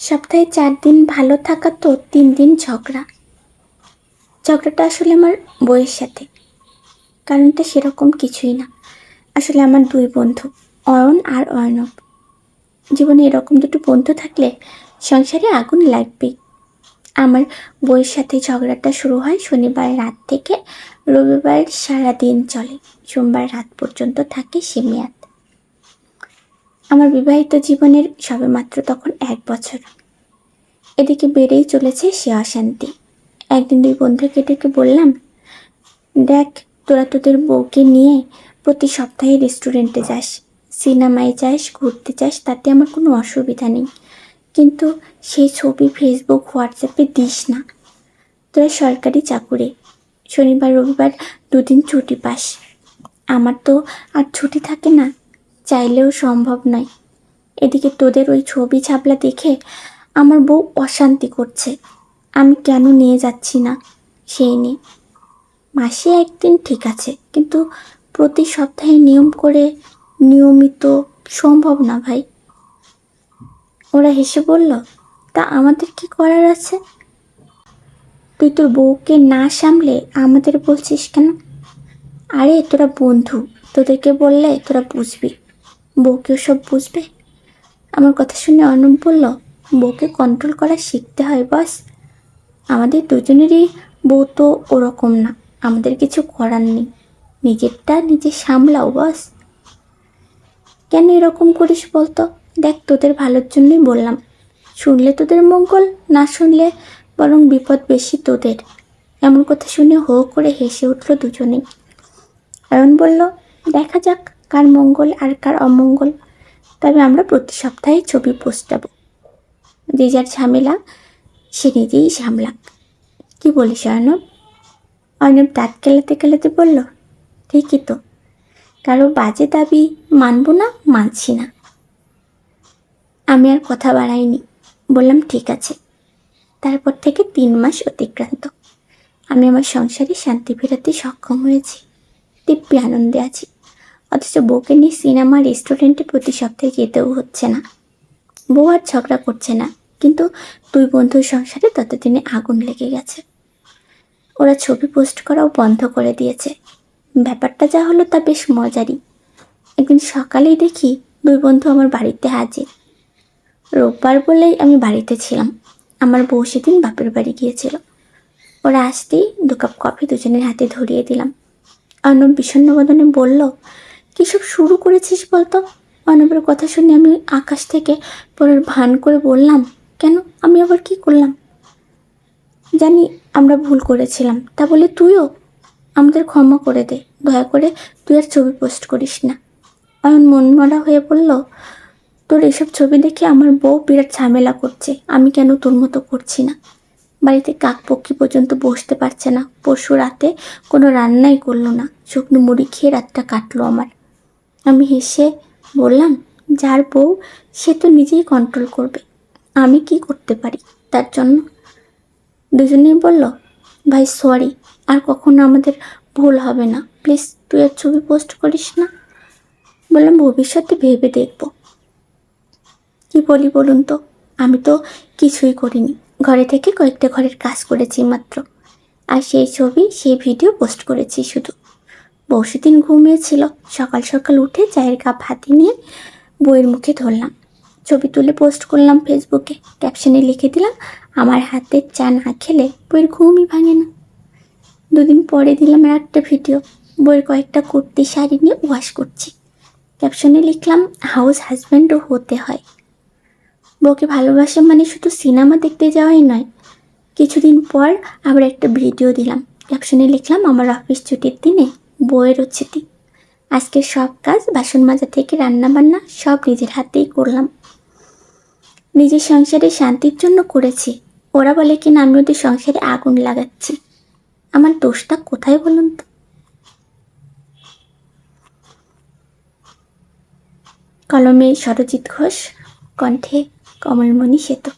সপ্তাহে চার দিন ভালো থাকা তো তিন দিন ঝগড়া। ঝগড়াটা আসলে আমার বইয়ের সাথে, কারণটা সেরকম কিছুই না। আসলে আমার দুই বন্ধু, অয়ন আর অয়নব জীবনে এরকম দুটো বন্ধু থাকলে সংসারে আগুন লাগবেই। আমার বইয়ের সাথে ঝগড়াটা শুরু হয় শনিবার রাত থেকে, রবিবার সারা দিন চলে। সোমবার রাত পর্যন্ত থাকে সে মেয়াদ। আমার বিবাহিত জীবনের সবেমাত্র তখন এক বছর। এদিকে বেড়েই চলেছে সে অশান্তি। একদিন দুই বন্ধুকে ডেকে বললাম, দেখ, তোরা তোদের বউকে নিয়ে প্রতি সপ্তাহে রেস্টুরেন্টে যাস। সিনেমায় যাস, ঘুরতে যাস, তাতে আমার কোনো অসুবিধা নেই। কিন্তু সেই ছবি ফেসবুক, হোয়াটসঅ্যাপে দিস না। তোরা সরকারি চাকুরে, শনিবার, রবিবার দুদিন ছুটি পাস। আমার তো আর ছুটি থাকে না। চাইলেও সম্ভব নয়। এদিকে তোদের ওই ছবি ছাপলা দেখে আমার বউ অশান্তি করছে। আমি কেন নিয়ে যাচ্ছি না সেই নিয়ে। মাসে একদিন ঠিক আছে, কিন্তু প্রতি সপ্তাহে নিয়ম করে নিয়মিত সম্ভব না ভাই। ওরা হেসে বলল, তা আমাদের কি করার আছে? তুই তোর বউকে না সামলে আমাদের বলছিস কেন? আরে, তোরা বন্ধু, তোদেরকে বললে তোরা বুঝবি। বউকেও সব বুঝবে? আমার কথা শুনে অর্ণব বলল, বউকে কন্ট্রোল করা শিখতে হয় বস আমাদের দুজনেরই বউ তো ওরকম না। আমাদের কিছু করার নেই। নিজেরটা নিজে সামলাও বস কেন এরকম করিস বলতো? দেখ, তোদের ভালোর জন্যই বললাম। শুনলে তোদের মঙ্গল, না শুনলে বরং বিপদ বেশি তোদের। এমন কথা শুনে হো করে হেসে উঠল দুজনেই। অয়ন বলল, দেখা যাক। কার মঙ্গল আর কার অমঙ্গল, তবে আমরা প্রতি সপ্তাহে ছবি পোস্টাবো যে যার ঝামেলা, সে নিজেই সামলাক। কি বলিস, অর্ণব? অর্ণব দাঁত কেলাতে কেলাতে বলল, ঠিকই তো। কারও বাজে দাবি মানব না, মানছি না। আমি আর কথা বাড়াইনি। বললাম, ঠিক আছে। তারপর থেকে তিন মাস অতিক্রান্ত। আমি আমার সংসারে শান্তি ফেরাতে সক্ষম হয়েছি। দিব্যি আনন্দে আছি। অথচ বউকে নিয়ে সিনেমা, রেস্টুরেন্টে প্রতি সপ্তাহে যেতেও হচ্ছে না। বউ আর ঝগড়া করছে না, কিন্তু দুই বন্ধুর সংসারে ততদিনে আগুন লেগে গেছে। ওরা ছবি পোস্ট করাও বন্ধ করে দিয়েছে। ব্যাপারটা যা হলো তা বেশ মজারই। একদিন সকালেই দেখি দুই বন্ধু আমার বাড়িতে হাজির। রোববার বলেই আমি বাড়িতে ছিলাম। আমার বউ সেদিন বাপের বাড়ি গিয়েছিল। ওরা আসতেই দু কাপ কফি দুজনের হাতে ধরিয়ে দিলাম। অর্ণব বিষণ্ণ বদনে বলল সব শুরু করেছিস বলতো? অর্ণবের কথা শুনে আমি আকাশ থেকে পরের ভান করে বললাম, কেন? আমি আবার কি করলাম? জানি, আমরা ভুল করেছিলাম। তা বলে তুইও আমাদের ক্ষমা করে দে। দয়া করে তুই আর ছবি পোস্ট করিস না। অয়ন মনমরা হয়ে বলল, তোর এসব ছবি দেখে আমার বউ বিরাট ঝামেলা করছে। আমি কেন তোর মতো করছি না? বাড়িতে কাক পক্ষী পর্যন্ত বসতে পারছে না। পরশু রাতে কোনো রান্নাই করল না। শুকনো মুড়ি খেয়ে রাতটা কাটলো আমার। আমি হেসে বললাম, যার বউ, সে তো নিজেই কন্ট্রোল করবে। আমি কি করতে পারি তার জন্য? দুজনেই বলল, ভাই সরি আর কখনো আমাদের ভুল হবে না। প্লিজ তুই আর ছবি পোস্ট করিস না? বললাম, ভবিষ্যতে ভেবে দেখব। কি বলি বলুন তো? আমি তো কিছুই করিনি। ঘরে থেকে কয়েকটা ঘরের কাজ করেছি মাত্র। আর সেই ছবি, সেই ভিডিও পোস্ট করেছি শুধু। সেদিন ঘুমিয়েছিল। সকাল সকাল উঠে চায়ের কাপ হাতে নিয়ে বইয়ের মুখে ধরলাম। ছবি তুলে পোস্ট করলাম ফেসবুকে ক্যাপশনে লিখে দিলাম, আমার হাতের চা না খেলে বইয়ের ঘুমই ভাঙে না। দুদিন পরে দিলাম আর একটা ভিডিও বইয়ের কয়েকটা কুর্তি, শাড়ি নিয়ে ওয়াশ করছি। ক্যাপশনে লিখলাম হাউস হাজব্যান্ডও হতে হয়। বউকে ভালোবাসা মানে শুধু সিনেমা দেখতে যাওয়াই নয়। কিছুদিন পর আবার একটা ভিডিও দিলাম। ক্যাপশনে লিখলাম, আমার অফিস ছুটির দিনে বইয়ের উচ্ছেতি আজকে সব কাজ বাসন মাজা থেকে রান্না বান্না সব নিজের হাতেই করলাম। নিজের সংসারে শান্তির জন্য করেছি। ওরা বলে কিনা আমি ওদের সংসারে আগুন লাগাচ্ছি। আমার দোষটা কোথায় বলুন তো? কলমে সরজিৎ ঘোষ, কণ্ঠে কমলমণি সেতু।